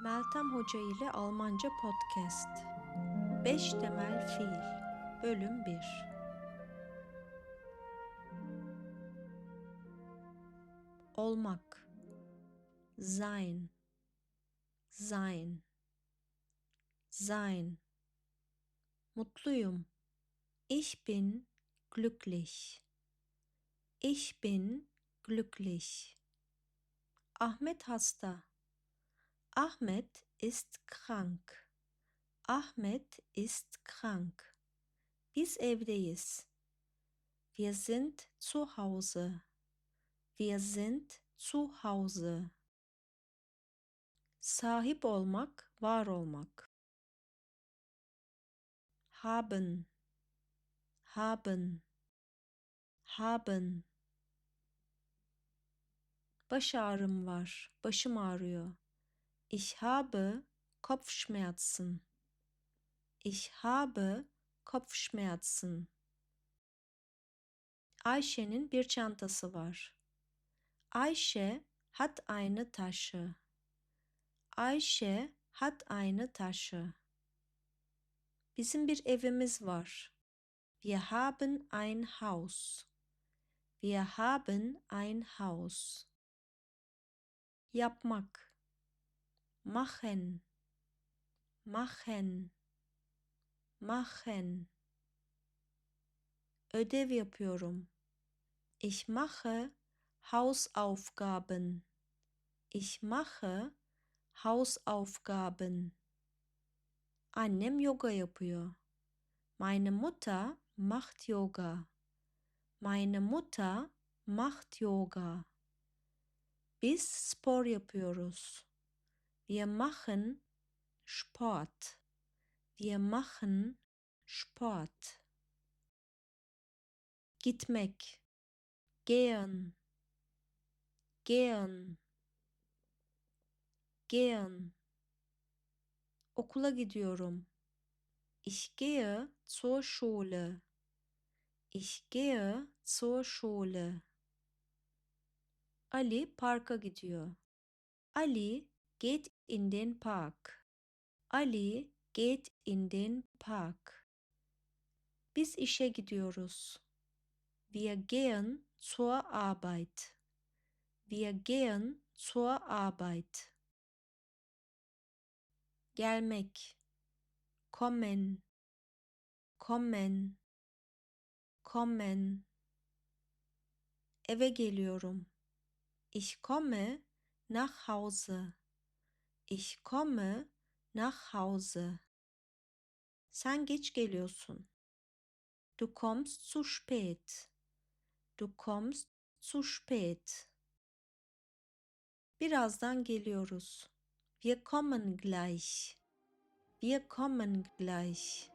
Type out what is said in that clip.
Meltem Hoca ile Almanca Podcast. 5 Temel Fiil Bölüm 1 Olmak. Sein. Sein. Sein. Mutluyum. Ich bin glücklich. Ich bin glücklich. Ahmet hasta Ahmed ist krank. Ahmed ist krank. Biz evdeyiz. Wir sind zu Hause. Wir sind zu Hause. Sahip olmak, var olmak. Haben. Haben. Haben. Baş ağrım var. Başım ağrıyor. Ich habe Kopfschmerzen. Ich habe Kopfschmerzen. Ayşe'nin bir çantası var. Ayşe hat eine Tasche. Ayşe hat eine Tasche. Bizim bir evimiz var. Wir haben ein Haus. Wir haben ein Haus. Yapmak machen, machen, machen. Ödev yapıyorum. Ich mache Hausaufgaben. Ich mache Hausaufgaben. Annem yoga yapıyor. Meine Mutter macht Yoga. Meine Mutter macht Yoga. Biz spor yapıyoruz. Wir machen Sport. Wir machen Sport. Gitmek. Gehen. Gehen. Gehen. Okula gidiyorum. Ich gehe zur Schule. Ich gehe zur Schule. Ali parka gidiyor. Ali geht in den Park. Ali geht in den Park. Biz işe gidiyoruz. Wir gehen zur Arbeit. Wir gehen zur Arbeit. Gelmek. Kommen. Kommen. Kommen. Eve geliyorum. Ich komme nach Hause. Ich komme nach Hause. Sen geç geliyorsun. Du kommst zu spät. Du kommst zu spät. Birazdan geliyoruz. Wir kommen gleich. Wir kommen gleich.